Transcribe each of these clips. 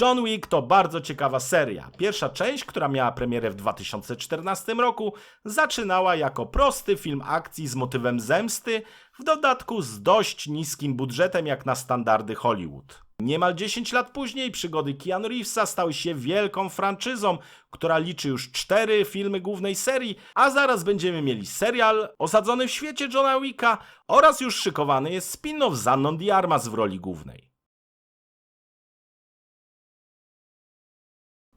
John Wick to bardzo ciekawa seria. Pierwsza część, która miała premierę w 2014 roku, zaczynała jako prosty film akcji z motywem zemsty, w dodatku z dość niskim budżetem jak na standardy Hollywood. Niemal 10 lat później przygody Keanu Reevesa stały się wielką franczyzą, która liczy już cztery filmy głównej serii, a zaraz będziemy mieli serial osadzony w świecie Johna Wicka oraz już szykowany jest spin-off z Anną de Armas w roli głównej.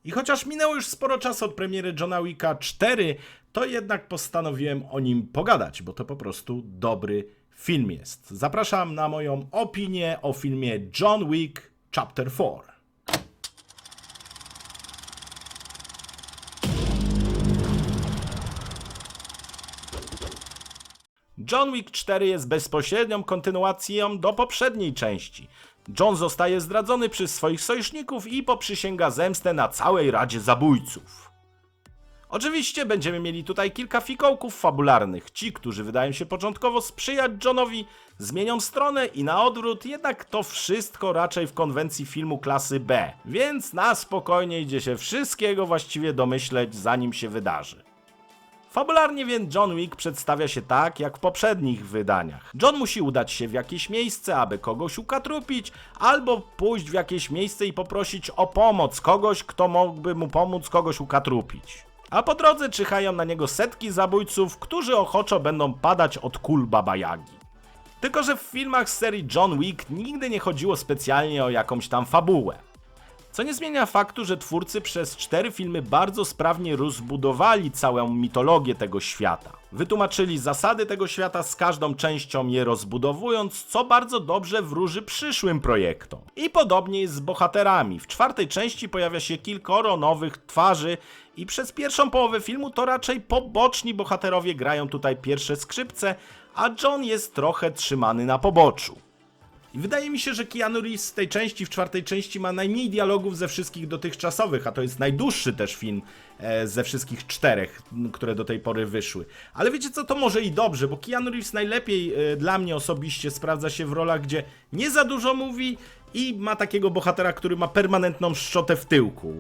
I chociaż minęło już sporo czasu od premiery Johna Wicka 4, to jednak postanowiłem o nim pogadać, bo to po prostu dobry film jest. Zapraszam na moją opinię o filmie John Wick Chapter 4. John Wick 4 jest bezpośrednią kontynuacją do poprzedniej części. John zostaje zdradzony przez swoich sojuszników i poprzysięga zemstę na całej Radzie Zabójców. Oczywiście będziemy mieli tutaj kilka fikołków fabularnych. Ci, którzy wydają się początkowo sprzyjać Johnowi, zmienią stronę i na odwrót, jednak to wszystko raczej w konwencji filmu klasy B, więc na spokojnie idzie się wszystkiego właściwie domyśleć, zanim się wydarzy. Fabularnie więc John Wick przedstawia się tak, jak w poprzednich wydaniach. John musi udać się w jakieś miejsce, aby kogoś ukatrupić, albo pójść w jakieś miejsce i poprosić o pomoc kogoś, kto mógłby mu pomóc kogoś ukatrupić. A po drodze czyhają na niego setki zabójców, którzy ochoczo będą padać od kul Baba Yagi. Tylko, że w filmach z serii John Wick nigdy nie chodziło specjalnie o jakąś tam fabułę. Co nie zmienia faktu, że twórcy przez cztery filmy bardzo sprawnie rozbudowali całą mitologię tego świata. Wytłumaczyli zasady tego świata z każdą częścią je rozbudowując, co bardzo dobrze wróży przyszłym projektom. I podobnie jest z bohaterami. W czwartej części pojawia się kilkoro nowych twarzy i przez pierwszą połowę filmu to raczej poboczni bohaterowie grają tutaj pierwsze skrzypce, a John jest trochę trzymany na poboczu. I wydaje mi się, że Keanu Reeves w tej części, w czwartej części ma najmniej dialogów ze wszystkich dotychczasowych, a to jest najdłuższy też film e, ze wszystkich czterech, które do tej pory wyszły. Ale wiecie co, to może i dobrze, bo Keanu Reeves najlepiej e, dla mnie osobiście sprawdza się w rolach, gdzie nie za dużo mówi i ma takiego bohatera, który ma permanentną szczotę w tyłku.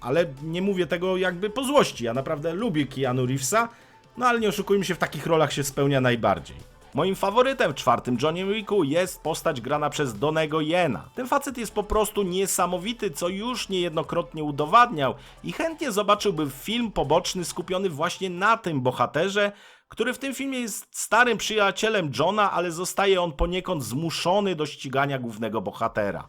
Ale nie mówię tego jakby po złości, ja naprawdę lubię Keanu Reevesa, no ale nie oszukujmy się, w takich rolach się spełnia najbardziej. Moim faworytem w czwartym Johnny Wicku jest postać grana przez Donego Jena. Ten facet jest po prostu niesamowity, co już niejednokrotnie udowadniał i chętnie zobaczyłby film poboczny skupiony właśnie na tym bohaterze, który w tym filmie jest starym przyjacielem Johna, ale zostaje on poniekąd zmuszony do ścigania głównego bohatera.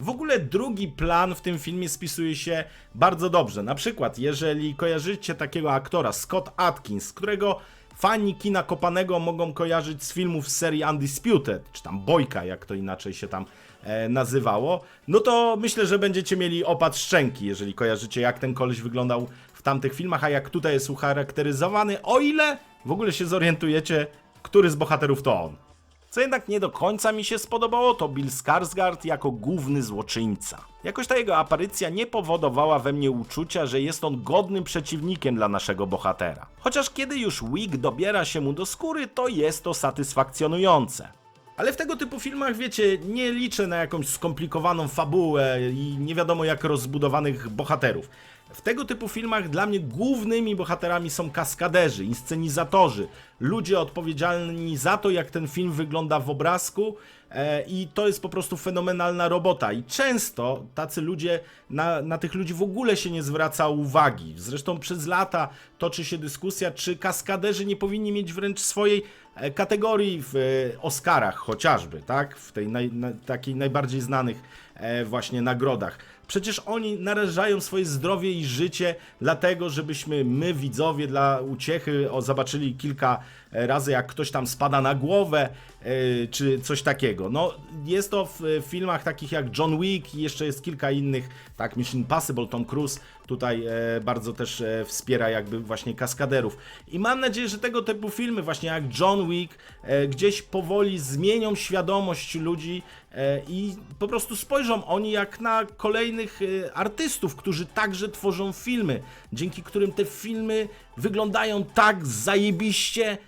W ogóle drugi plan w tym filmie spisuje się bardzo dobrze. Na przykład, jeżeli kojarzycie takiego aktora Scott Atkins, którego fani kina kopanego mogą kojarzyć z filmów z serii Undisputed, czy tam Bojka, jak to inaczej się tam e, nazywało, no to myślę, że będziecie mieli opad szczęki, jeżeli kojarzycie, jak ten koleś wyglądał w tamtych filmach, a jak tutaj jest ucharakteryzowany, o ile w ogóle się zorientujecie, który z bohaterów to on. Co jednak nie do końca mi się spodobało, to Bill Skarsgård jako główny złoczyńca. Jakoś ta jego aparycja nie powodowała we mnie uczucia, że jest on godnym przeciwnikiem dla naszego bohatera. Chociaż kiedy już Wick dobiera się mu do skóry, to jest to satysfakcjonujące. Ale w tego typu filmach, wiecie, nie liczę na jakąś skomplikowaną fabułę i nie wiadomo jak rozbudowanych bohaterów. W tego typu filmach dla mnie głównymi bohaterami są kaskaderzy, inscenizatorzy, ludzie odpowiedzialni za to, jak ten film wygląda w obrazku. E, I to jest po prostu fenomenalna robota. I często tacy ludzie, na, na tych ludzi w ogóle się nie zwraca uwagi. Zresztą przez lata toczy się dyskusja, czy kaskaderzy nie powinni mieć wręcz swojej e, kategorii w e, Oscarach chociażby, tak? W tej naj, na, takiej najbardziej znanych właśnie nagrodach. Przecież oni narażają swoje zdrowie i życie dlatego, żebyśmy my, widzowie, dla uciechy o, zobaczyli kilka razy, jak ktoś tam spada na głowę, e, czy coś takiego. No, jest to w e, filmach takich jak John Wick i jeszcze jest kilka innych, tak, Mission Impossible, Tom Cruise tutaj e, bardzo też e, wspiera jakby właśnie kaskaderów. I mam nadzieję, że tego typu filmy właśnie jak John Wick e, gdzieś powoli zmienią świadomość ludzi e, i po prostu spojrzą oni jak na kolejnych e, artystów, którzy także tworzą filmy, dzięki którym te filmy wyglądają tak zajebiście,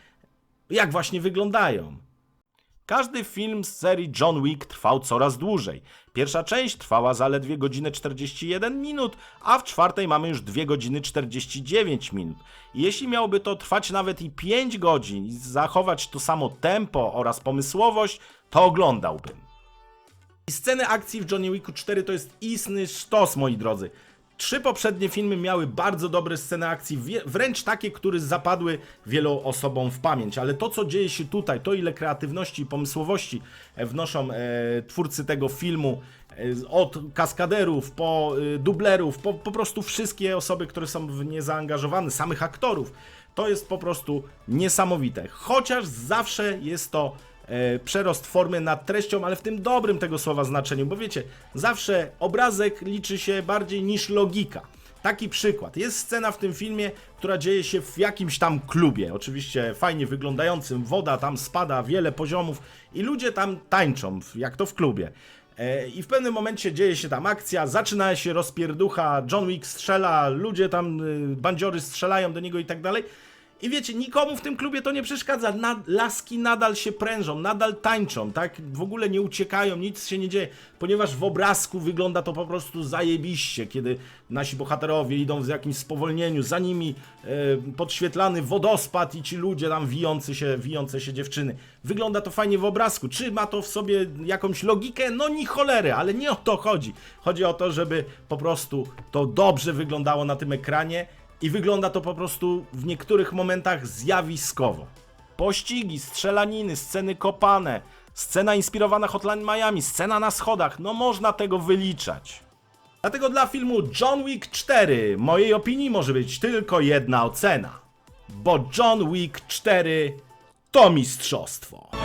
jak właśnie wyglądają. Każdy film z serii John Wick trwał coraz dłużej. Pierwsza część trwała zaledwie godzinę 41 minut, a w czwartej mamy już 2 godziny 49 minut. Jeśli miałoby to trwać nawet i 5 godzin i zachować to samo tempo oraz pomysłowość, to oglądałbym. I sceny akcji w Johnny Wicku 4 to jest istny sztos, moi drodzy. Trzy poprzednie filmy miały bardzo dobre sceny akcji, wręcz takie, które zapadły wielu osobom w pamięć, ale to, co dzieje się tutaj, to ile kreatywności i pomysłowości e, wnoszą e, twórcy tego filmu, e, od kaskaderów, po e, dublerów, po, po prostu wszystkie osoby, które są w nie zaangażowane, samych aktorów, to jest po prostu niesamowite. Chociaż zawsze jest to przerost formy nad treścią, ale w tym dobrym tego słowa znaczeniu, bo wiecie, zawsze obrazek liczy się bardziej niż logika. Taki przykład. Jest scena w tym filmie, która dzieje się w jakimś tam klubie. Oczywiście fajnie wyglądającym, woda tam spada, wiele poziomów i ludzie tam tańczą, jak to w klubie. E, I w pewnym momencie dzieje się tam akcja, zaczyna się rozpierducha, John Wick strzela, ludzie tam, y, bandziory strzelają do niego i tak dalej. I wiecie, nikomu w tym klubie to nie przeszkadza. Laski nadal się prężą, nadal tańczą, tak? W ogóle nie uciekają, nic się nie dzieje, ponieważ w obrazku wygląda to po prostu zajebiście, kiedy nasi bohaterowie idą w jakimś spowolnieniu, za nimi e, podświetlany wodospad i ci ludzie tam wijący się, wijące się dziewczyny. Wygląda to fajnie w obrazku. Czy ma to w sobie jakąś logikę? No ni cholery, ale nie o to chodzi. Chodzi o to, żeby po prostu to dobrze wyglądało na tym ekranie i wygląda to po prostu w niektórych momentach zjawiskowo. Pościgi, strzelaniny, sceny kopane, scena inspirowana Hotline Miami, scena na schodach, no można tego wyliczać. Dlatego dla filmu John Wick 4 mojej opinii może być tylko jedna ocena. Bo John Wick 4 to mistrzostwo.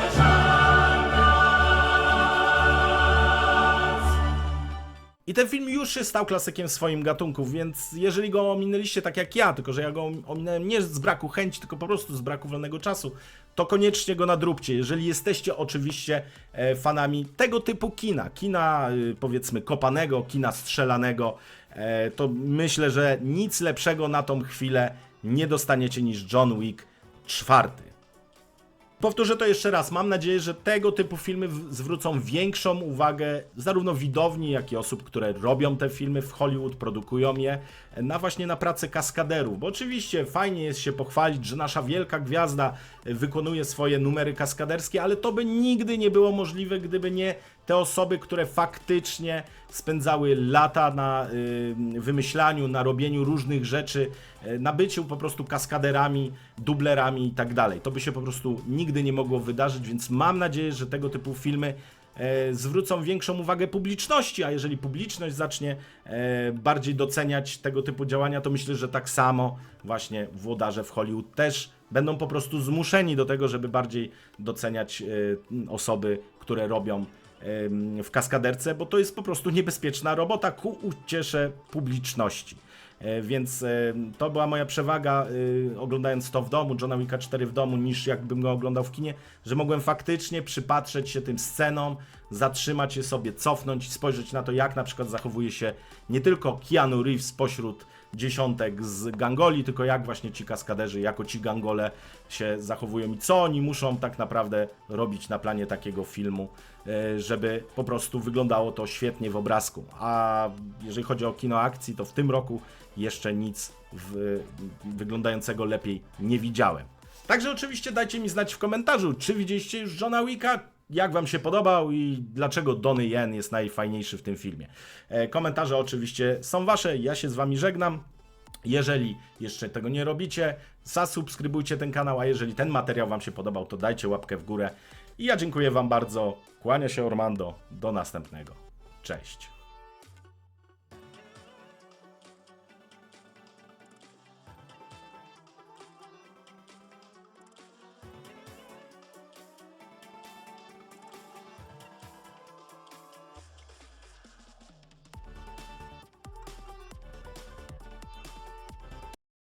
I ten film już się stał klasykiem w swoim gatunku, więc jeżeli go ominęliście tak jak ja, tylko że ja go ominąłem nie z braku chęci, tylko po prostu z braku wolnego czasu, to koniecznie go nadróbcie. Jeżeli jesteście oczywiście e, fanami tego typu kina, kina y, powiedzmy kopanego, kina strzelanego, e, to myślę, że nic lepszego na tą chwilę nie dostaniecie niż John Wick czwarty. Powtórzę to jeszcze raz. Mam nadzieję, że tego typu filmy zwrócą większą uwagę zarówno widowni, jak i osób, które robią te filmy w Hollywood, produkują je, na właśnie na pracę kaskaderów. Bo oczywiście fajnie jest się pochwalić, że nasza wielka gwiazda wykonuje swoje numery kaskaderskie, ale to by nigdy nie było możliwe, gdyby nie te osoby, które faktycznie spędzały lata na y, wymyślaniu, na robieniu różnych rzeczy, y, na byciu po prostu kaskaderami, dublerami i tak dalej. To by się po prostu nigdy nie mogło wydarzyć, więc mam nadzieję, że tego typu filmy e, zwrócą większą uwagę publiczności, a jeżeli publiczność zacznie e, bardziej doceniać tego typu działania, to myślę, że tak samo właśnie włodarze w Hollywood też będą po prostu zmuszeni do tego, żeby bardziej doceniać e, osoby, które robią w kaskaderce, bo to jest po prostu niebezpieczna robota ku uciesze publiczności. E, Więc e, to była moja przewaga oglądając to w domu, Johna Wicka 4 w domu, niż jakbym go oglądał w kinie, że mogłem faktycznie przypatrzeć się tym scenom, zatrzymać się sobie, cofnąć i spojrzeć na to, jak na przykład zachowuje się nie tylko Keanu Reeves spośród dziesiątek z gangoli, tylko jak właśnie ci kaskaderzy, jako ci gangole się zachowują i co oni muszą tak naprawdę robić na planie takiego filmu, e, żeby po prostu wyglądało to świetnie w obrazku. A jeżeli chodzi o kino akcji, to w tym roku jeszcze nic wyglądającego lepiej nie widziałem. Także oczywiście dajcie mi znać w komentarzu, czy widzieliście już Johna Wicka, jak wam się podobał i dlaczego Donny Yen jest najfajniejszy w tym filmie. E, komentarze oczywiście są wasze, ja się z wami żegnam. Jeżeli jeszcze tego nie robicie, zasubskrybujcie ten kanał, a jeżeli ten materiał wam się podobał, to dajcie łapkę w górę. I ja dziękuję wam bardzo. Kłania się Ormando. Do następnego. Cześć.